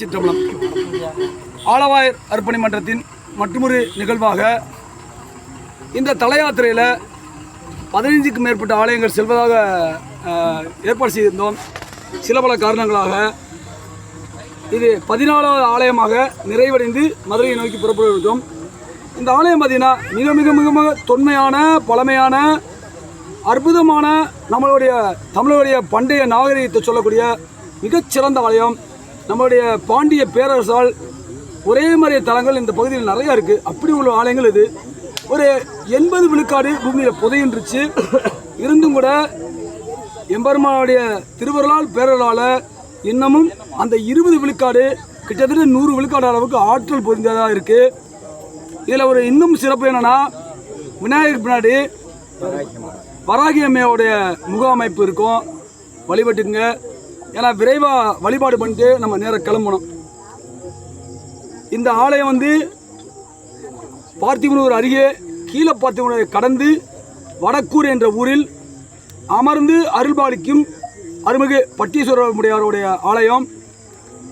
சிற்றம்பலம். ஆலவாயர் அர்ப்பணி மன்றத்தின் மற்றொரு நிகழ்வாக இந்த தல யாத்திரையில் பதினைஞ்சுக்கும் மேற்பட்ட ஆலயங்கள் செல்வதாக ஏற்பாடு செய்திருந்தோம். சில பல காரணங்களாக இது பதினாலாவது ஆலயமாக நிறைவடைந்து மதுரையை நோக்கி புறப்பட இந்த ஆலயம் பார்த்தீங்கன்னா மிக மிக மிக மிக தொன்மையான பழமையான அற்புதமான நம்மளுடைய தமிழருடைய பண்டைய நாகரிகத்தை சொல்லக்கூடிய மிகச்சிறந்த ஆலயம். நம்மளுடைய பாண்டிய பேரரசால் ஒரே மாதிரி தலங்கள் இந்த பகுதியில் நிறையா இருக்குது அப்படி உள்ள ஆலயங்கள் இது. ஒரு எண்பது விழுக்காடு பூமியில் புதையின்றுச்சு. இருந்தும் கூட எம்பெருமானுடைய திருவருளால் பேரலால் இன்னமும் அந்த இருபது விழுக்காடு கிட்டத்தட்ட நூறு விழுக்காடு அளவுக்கு ஆற்றல் பொருந்ததாக இருக்குது இதில் ஒரு இன்னும் சிறப்பு என்னன்னா விநாயகர் பின்னாடி வராகி அம்மையோடைய முகாமைப்பு இருக்கும். வழிபட்டுங்க ஏன்னா விரைவாக வழிபாடு பண்ணிட்டு நம்ம நேராக கிளம்பணும். இந்த ஆலயம் வந்து பார்த்திபனூர் அருகே கீழே பார்த்திபனூரை கடந்து வடக்கூர் என்ற ஊரில் அமர்ந்து அருள்பாலிக்கும் அருமிகு பட்டீஸ்வரர் ஆலயம்.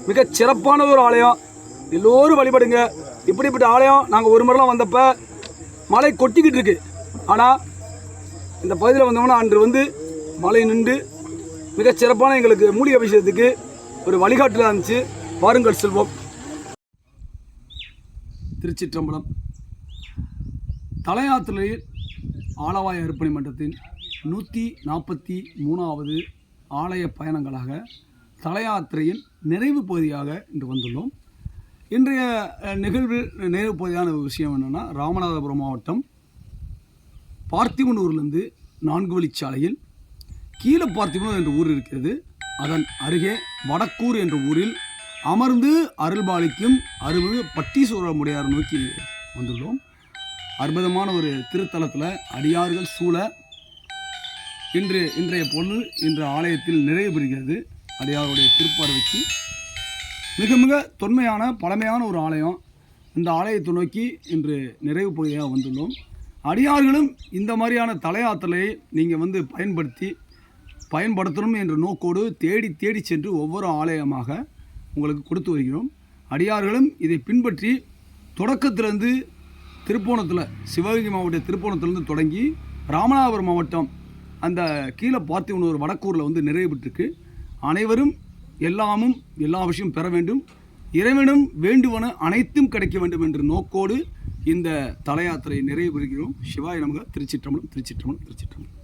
மிக சிறப்பான ஒரு ஆலயம். எல்லோரும் வழிபடுங்க. இப்படிப்பட்ட ஆலயம் நாங்கள் ஒரு முறைலாம் வந்தப்போ மழை கொட்டிக்கிட்டு இருக்கு. ஆனால் இந்த பகுதியில் வந்தோம்னா அன்று வந்து மழை நின்று மிகச்சிறப்பான எங்களுக்கு மூலிகை அபிஷேகத்துக்கு ஒரு வழிகாட்டுதலாக இருந்துச்சு. வாருங்கள் செல்வோம். திருச்சிற்றம்பலம். தலையாத்திரையில் ஆலவாய அர்ப்பணி மன்றத்தின் நூற்றி நாற்பத்தி மூணாவது ஆலய பயணங்களாக தலையாத்திரையின் நிறைவு பகுதியாக இன்று வந்துள்ளோம். இன்றைய நிகழ்வில் நிறைவு பகுதியான ஒரு விஷயம் என்னென்னா ராமநாதபுரம் மாவட்டம் பார்த்திபனூர்லேருந்து நான்கு வழிச்சாலையில் கீழே பார்த்திபனூர் என்ற ஊர் இருக்கிறது. அதன் அருகே வடக்கூர் என்ற ஊரில் அமர்ந்து அருள்பாலிக்கும் அருள்மிகு பட்டீஸ்வரமுடையார் நோக்கி வந்துள்ளோம். அற்புதமான ஒரு திருத்தலத்தில் அடியார்கள் சூழ இன்று இன்றைய பொண்ணு இன்று ஆலயத்தில் நிறைவு பெறுகிறது. அடியாருடைய திருப்பார்வைக்கு மிக மிக தொன்மையான பழமையான ஒரு ஆலயம். இந்த ஆலயத்தை நோக்கி இன்று நிறைவு பகுதியாக வந்துள்ளோம். அடியார்களும் இந்த மாதிரியான தலையாத்தலை நீங்கள் வந்து பயன்படுத்தி பயன்படுத்தணும் என்ற நோக்கோடு தேடி தேடி சென்று ஒவ்வொரு ஆலயமாக உங்களுக்கு கொடுத்து வருகிறோம். அடியார்களும் இதை பின்பற்றி தொடக்கத்திலிருந்து திருப்போணத்தில் சிவகங்கை மாவட்ட திருப்போணத்திலிருந்து தொடங்கி ராமநாதபுரம் மாவட்டம் அந்த கீழே பார்த்திவனூர் வடக்கூரில் வந்து நிறைவு பெற்றிருக்கு. அனைவரும் எல்லாமும் எல்லா விஷயம் பெற வேண்டும். இறைவனும் வேண்டுவன அனைத்தும் கிடைக்க வேண்டும் என்ற நோக்கோடு இந்த தலயாத்திரை நிறைவு பெறுகிறோம். சிவாய நமக திருச்சிற்றம்பலம் திருச்சிற்றம்பலம் திருச்சிற்றம்பலம்.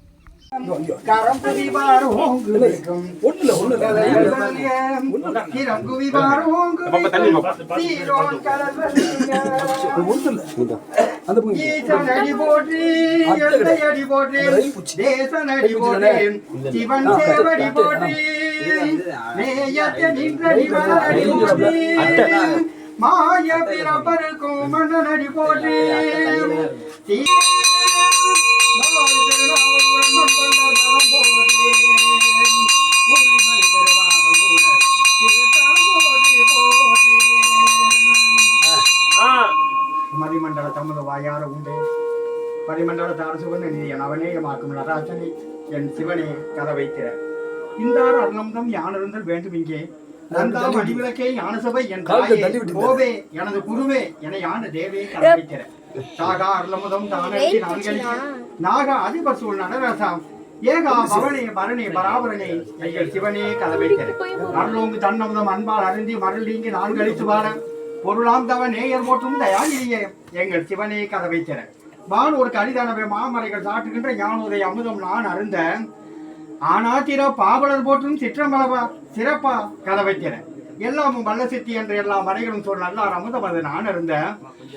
சிவன் சேவடி போற்றி நேயத்தை நின்றடி போற்றி மாய பிறப்பருக்கும் மன்னனடி போற்றி. சீ- நாள் திருநாவலூரன் மண்கொண்டதனம் போற்றி. ஊழிமணி பெருமாறும் கூட திருத்தாம் போற்றி போற்றி மதிமண்டல தமது வாயார உண்டே. பரிமண்டல தாரசுவன் நீ என் அவனேயமாக்கும் நடராஜனை என் சிவனே கதை வைத்திர இந்தார் அருளம்தம் யானிருந்தல் வேண்டும் இங்கே நந்தாம் அடிவிளக்கே என் தாயே. கோவே எனது குருவே என யானு தேவே கதை வைத்திர சாகா அருளமுதம் தானடி நான்கடிக்கு நாக அதிபசூல் நடராசாம் ஏகா பவனே பரணே பராபரனே எங்கள் சிவனே கதை வைத்திர அருளோங்கு தன்னமுதம் அன்பால் அருந்தி மருள் நீங்கி நான் கழித்து பாட பொருளாம் தவ நேயர் போற்றும் தயாகிரியே எங்கள் சிவனே கதவை திற வான் ஒரு கரிதானவை மாமரைகள் சாட்டுகின்ற ஞானோதய அமுதம் நான் அருந்த. ஆனாத்திர பாவலர் போற்றும் சிற்றம்பலவா? சிறப்பா கதவை திற எல்லாமும் வல்ல சித்தி என்று எல்லா மறைகளும் சொல் நல்லார் அமுதமது நான் இருந்த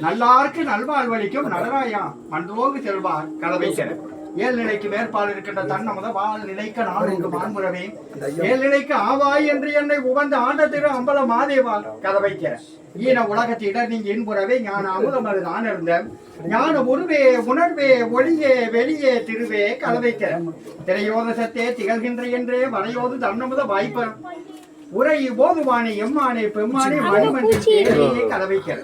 நல்லாருக்கு நல்வாழ்வழிக்கும் நடராயா மன்றோங்கு செல்வார் கதவை திற ஏழ் நிலைக்கு மேற்பால் இருக்கின்ற தன்னமுத வாழ் நிலைக்க நான் உண்டு மான்முறவே ஏழ் நிலைக்கு ஆவாய் என்று என்னை உவந்த ஆண்ட திரு அம்பல மாதேவா கதவை திற ஈன உலகத்திடர் நீங்க இன்புறவே ஞான அமுதம் அது நான் இருந்த. ஞான உருவே உணர்வே ஒளியே வெளியே திருவே கதவை திற திரையோத சத்தே திகழ்கின்ற என்றே வரையோது தன்னமுத வாய்ப்பர். உரை போதுவானே எம்மானே பெம்மானே மணிமன்றில் தேடியே கதவைக்கிற.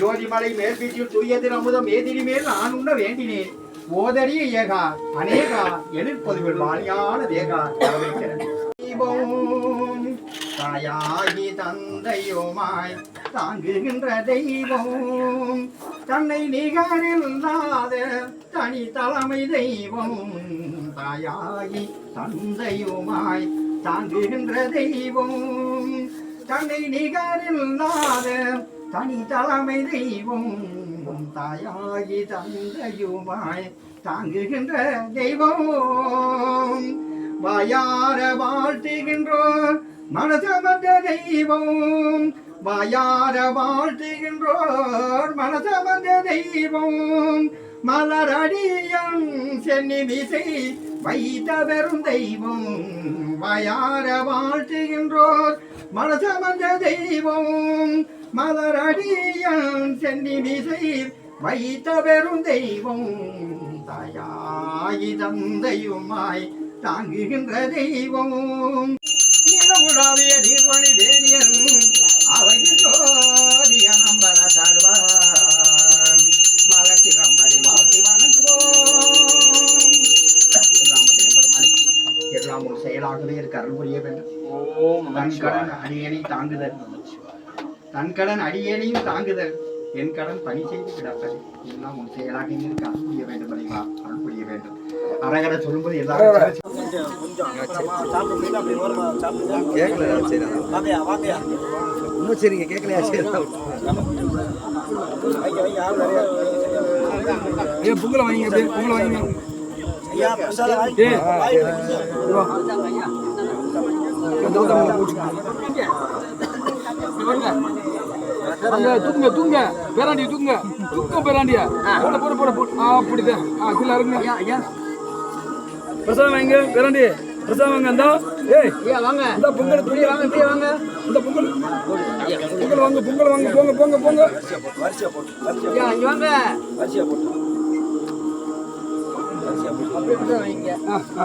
ஜோதிமலை மேற்பீட்டில் துரியதில் அமுதம் ஏதிரி மேல் நான் உண்ண வேண்டினேன். ஓதரிய ஏகா அநேகா எழிற்பொதுவில் வாணியான தேகா தீபம் தாயாகி தந்தையுமாய் தாங்குகின்ற தெய்வம். தன்னை நிகரில்லாத தனி தலைமை தெய்வம். தாயாகி தந்தையுமாய் தாங்குகின்ற தெய்வம். தன்னை நிகரில்லாத தனி தலைமை தெய்வம். தாயாகி தந்தையுமாய் தாங்குகின்ற தெய்வம் வாயார வாழ்த்துகின்றோர் மனசமந்த தெய்வம் வாயார வாழ்த்துகின்றோர் மனசமந்த தெய்வம் மலரடியம் சென்னி விசை வைத்த பெரும் தெய்வம் வாயார வாழ்த்துகின்றோர் மனசமந்த தெய்வம் மலரடியம் சென்னி விசை வைத்த பெரும் தெய்வம் தாயாயி தந்தையுமாய் தாங்குகின்ற தெய்வம். நிலவுலாவிய நீர்வழி வேதியன் அவையில் ஜோதியம்பல தருவான் மலர்ச்சி கம்பளி வாழ்த்தி வணங்குவோம். ராமதேவ பெருமான் எல்லாம் ஒரு செயலாகவே இருக்க. அருள் புரிய வேண்டும் கடன் அடியனை தாங்குதல். தன் கடன் அடியேனையும் தாங்குதல். என் கடன் பணி செய்து கிடப்பது. எல்லாம் உன் செயலாக இருக்க அருள் வேண்டும் அடைவா அருள் புரிய வேண்டும். அரகர சொல்லும்போது எல்லாரும் இன்னும் சரிங்க. கேட்கலையா சரி ஏ பொங்கலை வாங்கிங்க அப்படியே பொங்கலை வாங்கிங்க. தோட்டம்ல போச்சுக்கோங்க. அங்க தூக்குங்க தூங்க பேராண்டி தூக்குங்க. தூக்க பேராண்டியா? போட போட போட போட. அப்படிதான் ஆ கீழே இருங்க பிரசாதம் வாங்க பேராண்டி. பிரசாதம் வாங்க அந்த ஏய். வாங்க. இந்த பொங்கல் துணி வாங்க இப்படியே வாங்க. இந்த பொங்கல். பொங்கல் வாங்க பொங்கல் வாங்க போங்க போங்க போங்க. இங்க வாங்க. ஆ, ஆ.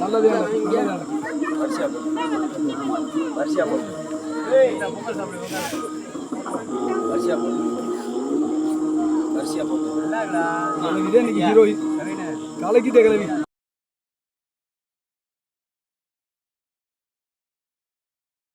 நல்லது இதே இன்னைக்கு ஹீரோயின் கலக்கிட்ட கிளவி.